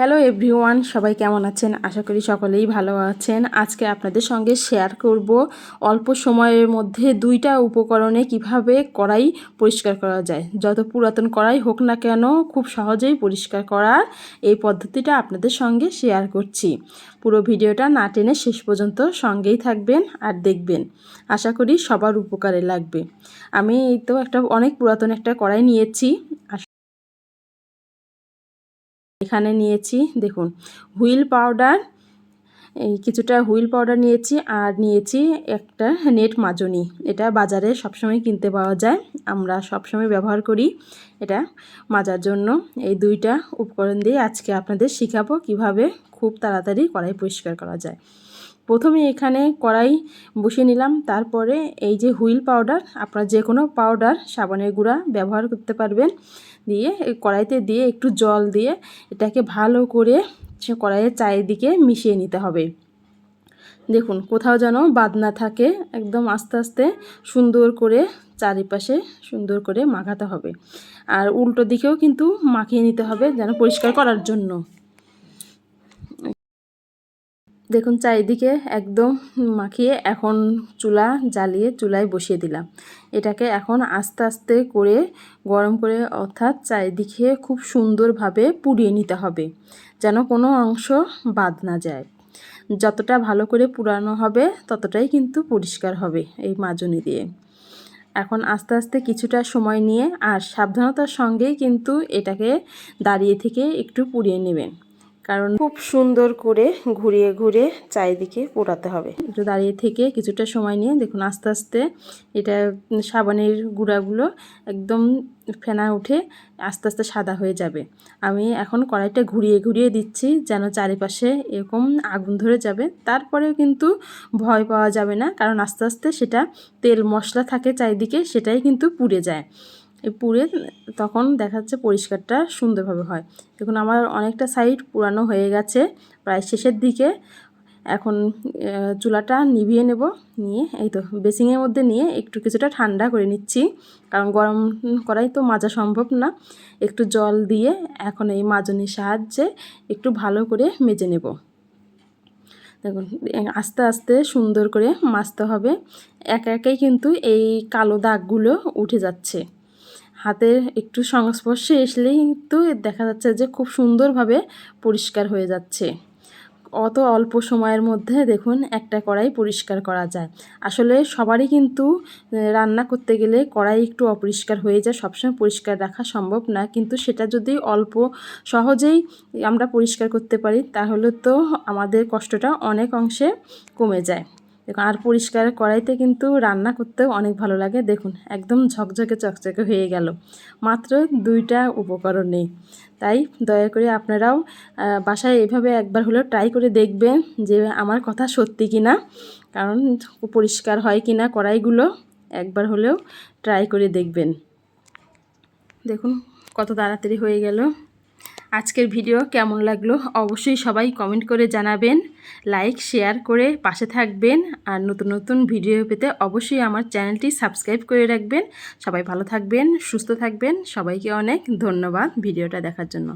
Hello everyone, সবাই কেমন আছেন? আশা করি সকলেই ভালো আছেন। আজকে আপনাদের সঙ্গে শেয়ার করব অল্প সময়ের মধ্যে দুইটা উপকরণে কীভাবে কড়াই পরিষ্কার করা যায়। যত পুরাতন কড়াই হোক না কেন, খুব সহজেই পরিষ্কার করার এই পদ্ধতিটা আপনাদের সঙ্গে শেয়ার করছি। পুরো ভিডিওটা না টেনে শেষ পর্যন্ত সঙ্গেই থাকবেন আর দেখবেন। আশা করি সবার উপকারে লাগবে। আমি তো একটা অনেক পুরাতন একটা কড়াই নিয়েছি। এখানে নিয়েছি, দেখুন, হুইল পাউডার, এই কিছুটা হুইল পাউডার নিয়েছি আর নিয়েছি একটা নেট মাজনি। এটা বাজারে সবসময় কিনতে পাওয়া যায়, আমরা সবসময় ব্যবহার করি এটা মাজার জন্য। এই দুইটা উপকরণ দিয়ে আজকে আপনাদের শেখাবো কীভাবে খুব তাড়াতাড়ি কড়াই পরিষ্কার করা যায়। প্রথমে এখানে কড়াই বসিয়ে নিলাম। তারপরে এই যে হুইল পাউডার, আপনারা যে কোনো পাউডার, সাবানের গুঁড়া ব্যবহার করতে পারবেন। দিয়ে কড়াইতে দিয়ে একটু জল দিয়ে এটাকে ভালো করে সে কড়াইয়ের চারিদিকে মিশিয়ে নিতে হবে। দেখুন কোথাও যেন বাদ না থাকে, একদম আস্তে আস্তে সুন্দর করে চারিপাশে সুন্দর করে মাখাতে হবে। আর উল্টো দিকেও কিন্তু মাখিয়ে নিতে হবে যেন পরিষ্কার করার জন্য। দেখুন, চারিদিকে একদম মাখিয়ে এখন চুলা জ্বালিয়ে চুলায় বসিয়ে দিলাম। এটাকে এখন আস্তে আস্তে করে গরম করে, অর্থাৎ চারিদিকে খুব সুন্দরভাবে পুড়িয়ে নিতে হবে, যেন কোনো অংশ বাদ না যায়। যতটা ভালো করে পুরানো হবে, ততটাই কিন্তু পরিষ্কার হবে এই মাজনি দিয়ে। এখন আস্তে আস্তে কিছুটা সময় নিয়ে, আর সাবধানতার সঙ্গেই কিন্তু এটাকে দাঁড়িয়ে থেকে একটু পুড়িয়ে নেবেন। কারণ খুব সুন্দর করে ঘুরিয়ে ঘুরে চারিদিকে পোড়াতে হবে। একটু দাঁড়িয়ে থেকে কিছুটা সময় নিয়ে দেখুন আস্তে আস্তে এটা সাবানের গুঁড়াগুলো একদম ফেনা উঠে আস্তে আস্তে সাদা হয়ে যাবে। আমি এখন কড়াইটা ঘুরিয়ে ঘুরিয়ে দিচ্ছি যেন চারিপাশে এরকম আগুন ধরে যাবে। তারপরেও কিন্তু ভয় পাওয়া যাবে না, কারণ আস্তে আস্তে সেটা তেল মশলা থাকে চারিদিকে সেটাই কিন্তু পুড়ে যায়। পুড়ে তখন দেখা যাচ্ছে পরিষ্কারটা সুন্দরভাবে হয়। দেখুন, আমার অনেকটা সাইড পুরানো হয়ে গেছে। প্রায় শেষের দিকে এখন চুলাটা নিভিয়ে নেব। নিয়ে এই তো বেসিংয়ের মধ্যে নিয়ে একটু কিছুটা ঠান্ডা করে নিচ্ছি। কারণ গরম করাই তো মাজা সম্ভব না। একটু জল দিয়ে এখন এই মাজনির সাহায্যে একটু ভালো করে মেজে নেব। দেখুন আস্তে আস্তে সুন্দর করে মাজতে হবে। একা একাই কিন্তু এই কালো দাগগুলো উঠে যাচ্ছে। হাতের একটু সংস্পর্শে এসলেই কিন্তু দেখা যাচ্ছে যে খুব সুন্দরভাবে পরিষ্কার হয়ে যাচ্ছে। অত অল্প সময়ের মধ্যে দেখুন একটা কড়াই পরিষ্কার করা যায়। আসলে সবারই কিন্তু রান্না করতে গেলে কড়াই একটু অপরিষ্কার হয়ে যায়, সবসময় পরিষ্কার রাখা সম্ভব না। কিন্তু সেটা যদি অল্প, সহজেই আমরা পরিষ্কার করতে পারি, তাহলে তো আমাদের কষ্টটা অনেক অংশে কমে যায়। দেখুন, আর পরিষ্কার কড়াইতে কিন্তু রান্না করতেও অনেক ভালো লাগে। দেখুন, একদম ঝকঝকে চকচকে হয়ে গেল। মাত্র দুইটা উপকরণ নেই। তাই দয়া করে আপনারাও বাসায় এভাবে একবার হলেও ট্রাই করে দেখবেন যে আমার কথা সত্যি কি না কারণ পরিষ্কার হয় কি না কড়াইগুলো, একবার হলেও ট্রাই করে দেখবেন। দেখুন, কত তাড়াতাড়ি হয়ে গেল। আজকের ভিডিও কেমন লাগল অবশ্যই সবাই কমেন্ট করে জানাবেন লাইক শেয়ার করে পাশে থাকবেন আর নতুন নতুন ভিডিও পেতে অবশ্যই আমার চ্যানেলটি সাবস্ক্রাইব করে রাখবেন। সবাই ভালো থাকবেন, সুস্থ থাকবেন। সবাইকে অনেক ধন্যবাদ ভিডিওটা দেখার জন্য।